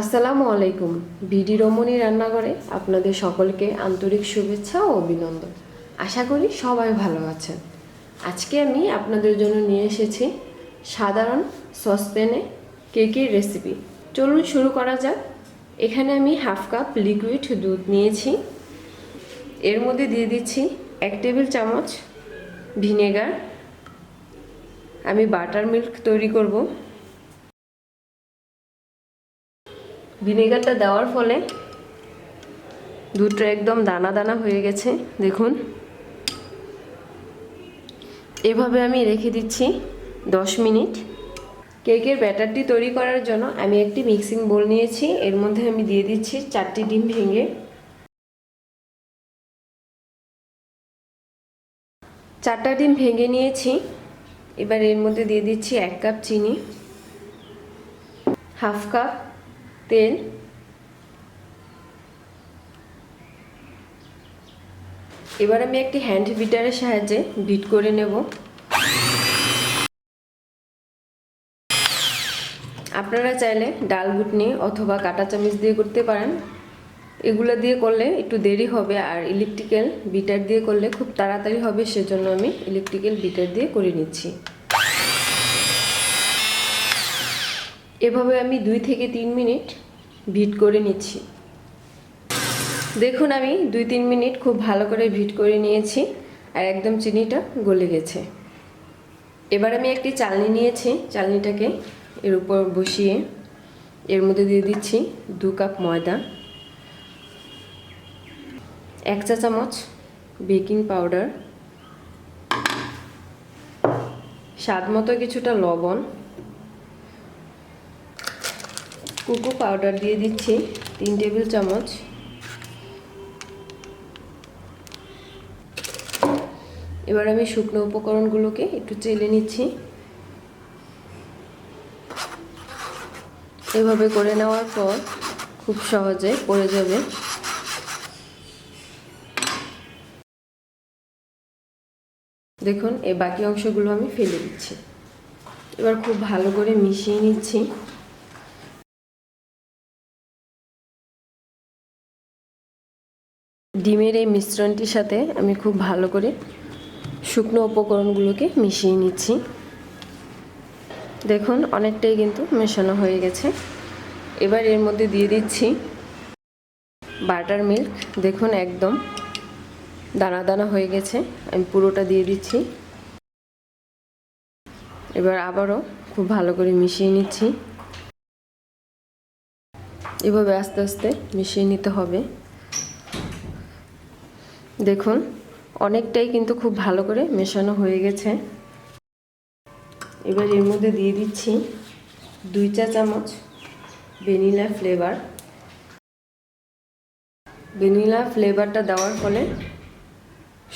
আসসালামু আলাইকুম। বিডি রমণী রান্নাঘরে আপনাদের সকলকে আন্তরিক শুভেচ্ছা ও অভিনন্দন। আশা করি সবাই ভালো আছেন। আজকে আমি আপনাদের জন্য নিয়ে এসেছি সাধারণ সসপ্যানে কেকের রেসিপি চলুন শুরু করা যাক। এখানে আমি হাফ কাপ লিকুইড দুধ নিয়েছি। এর মধ্যে দিয়ে দিচ্ছি এক টেবিল চামচ ভিনেগার। আমি বাটার মিল্ক তৈরি করব। ভিনেগারটা দেওয়ার ফলে দুধটা একদম দানা দানা হয়ে গেছে, দেখুন। এভাবে আমি রেখে দিচ্ছি দশ মিনিট। কেকের ব্যাটারটি তৈরি করার জন্য আমি একটি মিক্সিং বোল নিয়েছি, এর মধ্যে আমি দিয়ে দিচ্ছি চারটি ডিম ভেঙে। চারটা ডিম ভেঙে নিয়েছি, এবার এর মধ্যে দিয়ে দিচ্ছি এক কাপ চিনি, হাফ কাপ তেল। এবার আমি একটি হ্যান্ড বিটারের সাহায্যে বিট করে নেব। আপনারা চাইলে ডাল ঘুটনি অথবা কাটা চামচ দিয়ে করতে পারেন। এগুলো দিয়ে করলে একটু দেরি হবে আর ইলেকট্রিক্যাল বিটার দিয়ে করলে খুব তাড়াতাড়ি হবে, সেজন্য আমি ইলেকট্রিক্যাল বিটার দিয়ে করে নিচ্ছি। এভাবে আমি দুই থেকে তিন মিনিট ভিট করে নিচ্ছি। দেখুন আমি দুই তিন মিনিট খুব ভালো করে ভিট করে নিয়েছি আর একদম চিনিটা গলে গেছে। এবার আমি একটি চালনি নিয়েছি, চালনিটাকে এর উপর বসিয়ে এর মধ্যে দিয়ে দিচ্ছি দু কাপ ময়দা, এক চা চামচ বেকিং পাউডার, স্বাদ মতো কিছুটা লবণ কোকো পাউডার দিয়ে দিচ্ছি, তিন টেবিল চামচ। এবার আমি শুকনো উপকরণগুলোকে একটু চেলে নিচ্ছি। এভাবে করে নেওয়ার পর খুব সহজে পড়ে যাবে। দেখুন, এই বাকি অংশগুলো আমি ফেলে দিচ্ছি। এবার খুব ভালো করে মিশিয়ে নিচ্ছি। ডিমের এই মিশ্রণটির সাথে আমি খুব ভালো করে শুকনো উপকরণগুলোকে মিশিয়ে নিচ্ছি। দেখুন, অনেকটাই কিন্তু মেশানো হয়ে গেছে। এবার এর মধ্যে দিয়ে দিচ্ছি বাটার মিল্ক। দেখুন, একদম দানা দানা হয়ে গেছে। আমি পুরোটা দিয়ে দিচ্ছি। এবার আবারও খুব ভালো করে মিশিয়ে নিচ্ছি। এভাবে আস্তে আস্তে মিশিয়ে নিতে হবে। দেখুন, অনেকটাই কিন্তু খুব ভালো করে মেশানো হয়ে গেছে। এবার এর মধ্যে দিয়ে দিচ্ছি দুই চা চামচ ভ্যানিলা ফ্লেভার। ভ্যানিলা ফ্লেভারটা দেওয়ার ফলে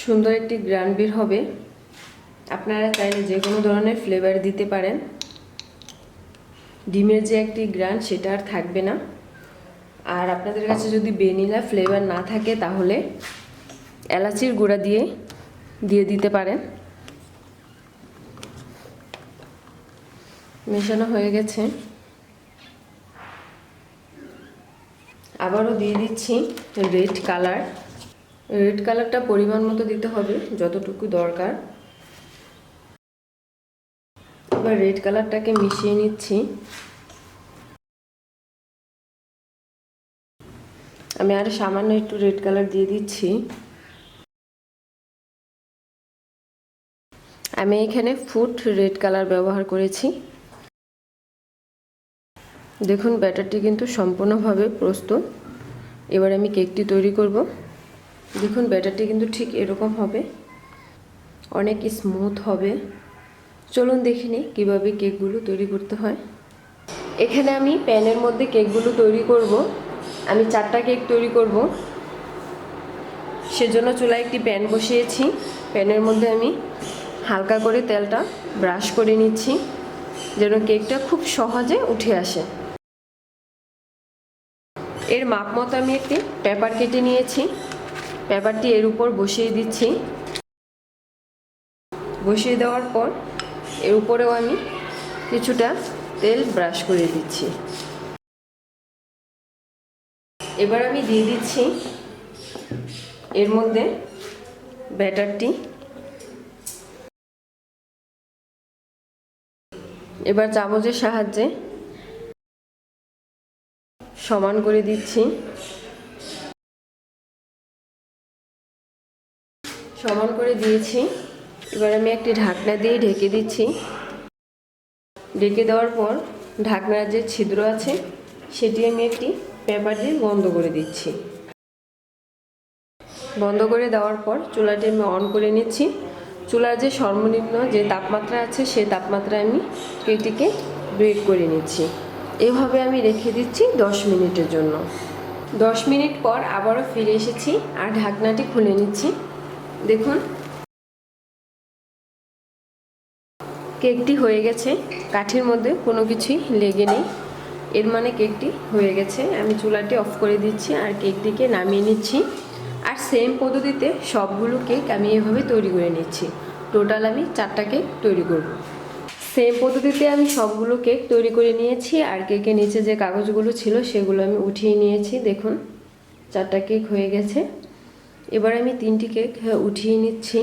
সুন্দর একটি গ্রান বের হবে। আপনারা চাইলে যে কোনো ধরনের ফ্লেভার দিতে পারেন। ডিমের যে একটি গ্রান সেটা আর থাকবে না। আর আপনাদের কাছে যদি ভ্যানিলা ফ্লেভার না থাকে তাহলে এলাচির গুঁড়া দিয়ে দিয়ে দিতে পারেন। মেশানো হয়ে গেছে। আবারও দিয়ে দিচ্ছি রেড কালার। রেড কালারটা পরিমাণ মতো দিতে হবে, যতটুকু দরকার। এবার রেড কালারটাকে মিশিয়ে নিচ্ছি। আমি আর সামান্য একটু রেড কালার দিয়ে দিচ্ছি। আমি এখানে ফুড রেড কালার ব্যবহার করেছি। দেখুন ব্যাটারটি কিন্তু সম্পূর্ণভাবে প্রস্তুত। এবার আমি কেকটি তৈরি করব। দেখুন ব্যাটারটি কিন্তু ঠিক এরকম হবে। অনেক স্মুথ হবে। চলুন দেখে নিই কীভাবে কেকগুলো তৈরি করতে হয়। এখানে আমি প্যানের মধ্যে কেকগুলো তৈরি করব। আমি চারটা কেক তৈরি করব। সেজন্য চুলায় একটি প্যান বসিয়েছি। প্যানের মধ্যে আমি হালকা করে তেলটা ব্রাশ করে নিচ্ছি, যেন কেকটা খুব সহজে উঠে আসে। এর মাপ মতো আমি একটি পেপার কেটে নিয়েছি। পেপারটি এর উপর বসিয়ে দিচ্ছি। বসিয়ে দেওয়ার পর এর উপরেও আমি কিছুটা তেল ব্রাশ করে দিচ্ছি। এবার আমি দিয়ে দিচ্ছি এর মধ্যে ব্যাটারটি। এবার চামচের সাহায্যে। সমান করে দিচ্ছি। সমান করে দিয়েছি। এবার আমি একটি ঢাকনা দিয়ে ঢেকে দিচ্ছি। ঢেকে দেওয়ার পর ঢাকনার যে ছিদ্র আছে, সেটি আমি একটি পেপার দিয়ে বন্ধ করে দিচ্ছি। বন্ধ করে দেওয়ার পর চুলাটি আমি অন করে নিচ্ছি। চুলার যে সর্বনিম্ন যে তাপমাত্রা আছে সেই তাপমাত্রায় আমি কেকটিকে ব্রেক করে নিচ্ছি। এভাবে আমি রেখে দিচ্ছি দশ মিনিটের জন্য। দশ মিনিট পর আবারও ফিরে এসেছি আর ঢাকনাটি খুলে নিচ্ছি। দেখুন। কেকটি হয়ে গেছে। কাঠির মধ্যে কোনো কিছুই লেগে নেই। এর মানে কেকটি হয়ে গেছে। আমি চুলাটি অফ করে দিচ্ছি আর কেকটিকে নামিয়ে নিচ্ছি। আর সেম পদ্ধতিতে সবগুলো কেক আমি এভাবে তৈরি করে নিচ্ছি। টোটাল আমি চারটা কেক তৈরি করব। সেম পদ্ধতিতে আমি সবগুলো কেক তৈরি করে নিয়েছি আর কেকের নিচে যে কাগজগুলো ছিল সেগুলো আমি উঠিয়ে নিয়েছি। দেখুন চারটা কেক হয়ে গেছে। এবার আমি তিনটি কেক হ্যাঁ, উঠিয়ে নিচ্ছি।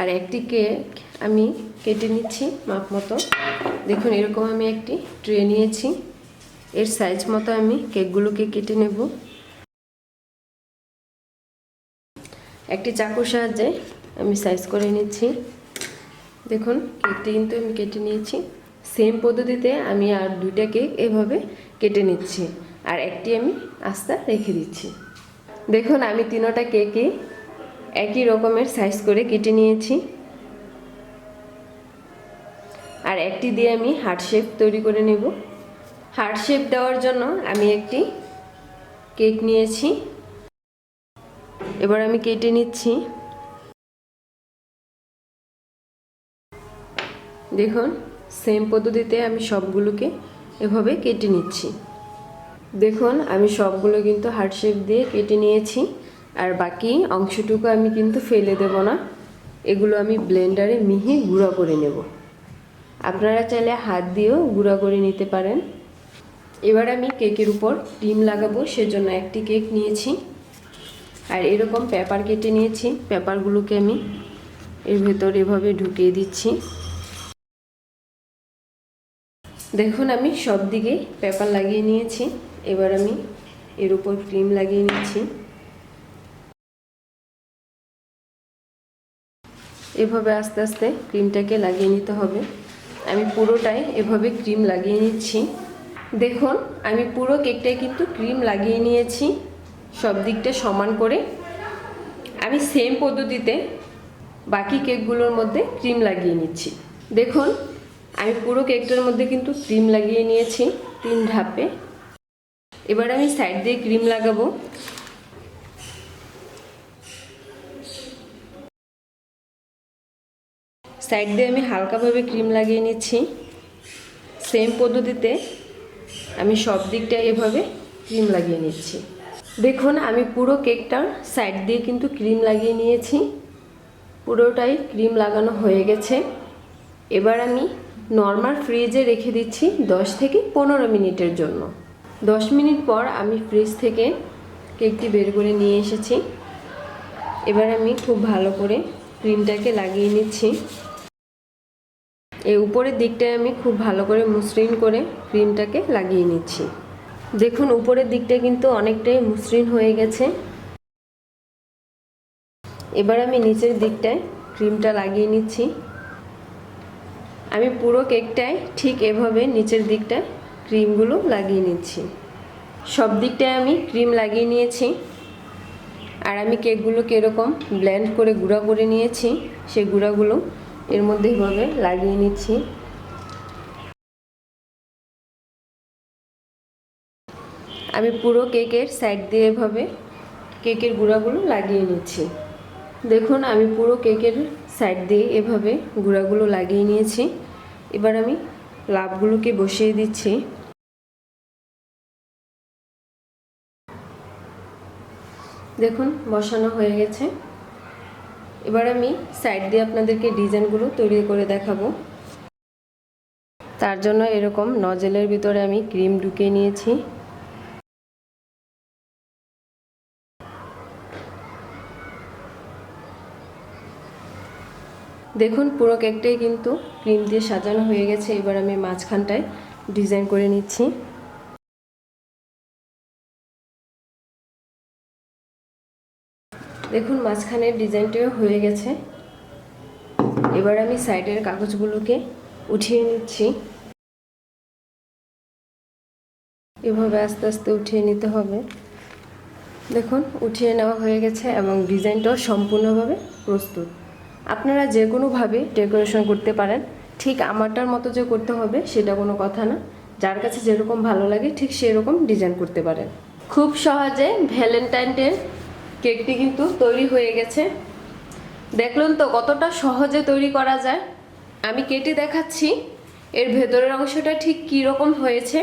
আর একটি কেক আমি কেটে নিচ্ছি মাপ মতো। দেখুন এরকম আমি একটি ট্রে নিয়েছি। এর সাইজ মতো আমি কেকগুলোকে কেটে নেব। একটি চাকুর সাহায্যে আমি সাইজ করে নিচ্ছি। দেখুন কেকটি কিন্তু আমি কেটে নিয়েছি। সেম পদ্ধতিতে আমি আর দুইটা কেক এভাবে কেটে নিচ্ছি। আর একটি আমি আস্তা রেখে দিচ্ছি। দেখুন, আমি তিনোটা কেকই একই রকমের সাইজ করে কেটে নিয়েছি। আর একটি দিয়ে আমি হার্ট শেপ তৈরি করে নেব। হার্ট শেপ দেওয়ার জন্য আমি একটি কেক নিয়েছি। এবার আমি কেটে নিচ্ছি। দেখুন সেম পদ্ধতিতে আমি সবগুলোকে এভাবে কেটে নিচ্ছি। দেখুন, আমি সবগুলো কিন্তু হার্ট শেপ দিয়ে কেটে নিয়েছি। আর বাকি অংশটুকু আমি কিন্তু ফেলে দেব না। এগুলো আমি ব্লেন্ডারে মিহি গুঁড়া করে নেব। আপনারা চাইলে হাত দিয়েও গুঁড়া করে নিতে পারেন। এবার আমি কেকের উপর ডিম লাগাবো, সেজন্য একটি কেক নিয়েছি। আর এরকম পেপার কেটে নিয়েছি। পেপারগুলোকে আমি এর ভেতর এভাবে ঢুকিয়ে দিচ্ছি। দেখুন, আমি সব দিকে পেপার লাগিয়ে নিয়েছি। এবার আমি এর উপর ক্রিম লাগিয়ে নিচ্ছি। এভাবে আস্তে আস্তে ক্রিমটাকে লাগিয়ে নিতে হবে। আমি পুরোটাই এভাবে ক্রিম লাগিয়ে নিচ্ছি। দেখুন, আমি পুরো কেকটায় কিন্তু ক্রিম লাগিয়ে নিয়েছি। সব দিকটা সমান করে আমি সেম পদ্ধতিতে বাকি কেকগুলোর মধ্যে ক্রিম লাগিয়ে নিচ্ছি। দেখুন, আমি পুরো কেকটার মধ্যে কিন্তু ক্রিম লাগিয়ে নিয়েছি তিন ধাপে। এবার আমি সাইড দিয়ে ক্রিম লাগাবো। সাইড দিয়ে আমি হালকাভাবে ক্রিম লাগিয়ে নিচ্ছি। সেম পদ্ধতিতে আমি সব দিকটা এভাবে ক্রিম লাগিয়ে নিচ্ছি। দেখুন, আমি পুরো কেকটার সাইড দিয়ে কিন্তু ক্রিম লাগিয়ে নিয়েছি। পুরোটাই ক্রিম লাগানো হয়ে গেছে। এবার আমি নর্মাল ফ্রিজে রেখে দিচ্ছি দশ থেকে পনেরো মিনিটের জন্য। দশ মিনিট পর আমি ফ্রিজ থেকে কেকটি বের করে নিয়ে এসেছি। এবার আমি খুব ভালো করে ক্রিমটাকে লাগিয়ে নিচ্ছি। এই উপরের দিকটায় আমি খুব ভালো করে মসৃণ করে ক্রিমটাকে লাগিয়ে নিচ্ছি। দেখুন, উপরের দিকটা কিন্তু অনেকটাই মসৃণ হয়ে গেছে। এবার আমি নিচের দিকটায় ক্রিমটা লাগিয়ে নিচ্ছি। আমি পুরো কেকটায় ঠিক এভাবে নিচের দিকটায় ক্রিমগুলো লাগিয়ে নিচ্ছি। সব দিকটায় আমি ক্রিম লাগিয়ে নিয়েছি। আর আমি কেকগুলোকে এরকম ব্লেন্ড করে গুঁড়া করে নিয়েছি। সেই গুঁড়াগুলো এর মধ্যে এভাবে লাগিয়ে নিচ্ছি। আমি পুরো কেকের সাইড দিয়ে এভাবে কেকের গুঁড়াগুলো লাগিয়ে নিচ্ছি। দেখুন, আমি পুরো কেকের সাইড দিয়ে এভাবে গুঁড়াগুলো লাগিয়ে নিয়েছি। এবার আমি লাভগুলোকে বসিয়ে দিচ্ছি। দেখুন, বসানো হয়ে গেছে। এবার আমি সাইড দিয়ে আপনাদেরকে ডিজাইনগুলো তৈরি করে দেখাবো। তার জন্য এরকম নজেলের ভিতরে আমি ক্রিম ঢুকিয়ে নিয়েছি। দেখুন, পুরো কেকটাই কিন্তু ক্রিম দিয়ে সাজানো হয়ে গেছে। এবার আমি মাঝখানটায় ডিজাইন করে নিচ্ছি। দেখুন, মাঝখানের ডিজাইনটাও হয়ে গেছে। এবার আমি সাইডের কাগজগুলোকে উঠিয়ে নিচ্ছি। এভাবে আস্তে আস্তে উঠিয়ে নিতে হবে। দেখুন, উঠিয়ে নেওয়া হয়ে গেছে এবং ডিজাইনটাও সম্পূর্ণভাবে প্রস্তুত। আপনারা যে কোনোভাবে ডেকোরেশন করতে পারেন, ঠিক আমারটার মতো যে করতে হবে সেটা কোনো কথা না। যার কাছে যেরকম ভালো লাগে, ঠিক সেরকম ডিজাইন করতে পারেন। খুব সহজে ভ্যালেন্টাইন ডে কেকটি কিন্তু তৈরি হয়ে গেছে। দেখলেন তো কতটা সহজে তৈরি করা যায়। আমি কেটে দেখাচ্ছি, এর ভেতরের অংশটা ঠিক কী রকম হয়েছে।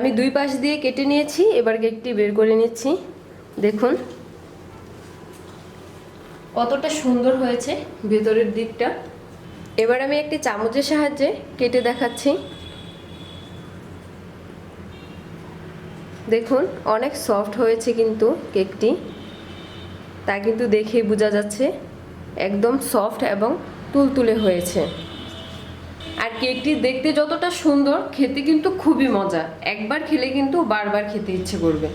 আমি দুই পাশ দিয়ে কেটে নিয়েছি, এবার কেকটি বের করে নিচ্ছি। দেখুন। কতটা সুন্দর হয়েছে ভেতরের দিকটা। এবার আমি একটি চামচের সাহায্যে কেটে দেখাচ্ছি। দেখুন, অনেক সফট হয়েছে কিন্তু কেকটি। তা কিন্তু দেখেই বোঝা যাচ্ছে, একদম সফট এবং তুলতুলে হয়েছে। আর কেকটি দেখতে যতটা সুন্দর, খেতে কিন্তু খুবই মজা। একবার খেলে কিন্তু বারবার খেতে ইচ্ছে করবে।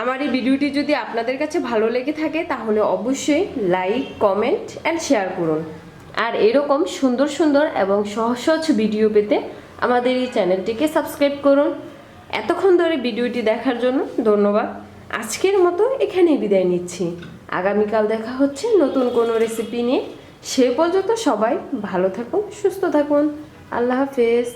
আমার এই ভিডিওটি যদি আপনাদের কাছে ভালো লেগে থাকে, তাহলে অবশ্যই লাইক, কমেন্ট অ্যান্ড শেয়ার করুন। আর এরকম সুন্দর সুন্দর এবং সহজ সহজ ভিডিও পেতে আমাদের এই চ্যানেলটিকে সাবস্ক্রাইব করুন। এতক্ষণ ধরে ভিডিওটি দেখার জন্য ধন্যবাদ। আজকের মতো এখানেই বিদায় নিচ্ছি। আগামীকাল দেখা হচ্ছে নতুন কোনো রেসিপি নিয়ে। সে পর্যন্ত সবাই ভালো থাকুন, সুস্থ থাকুন। আল্লাহ হাফেজ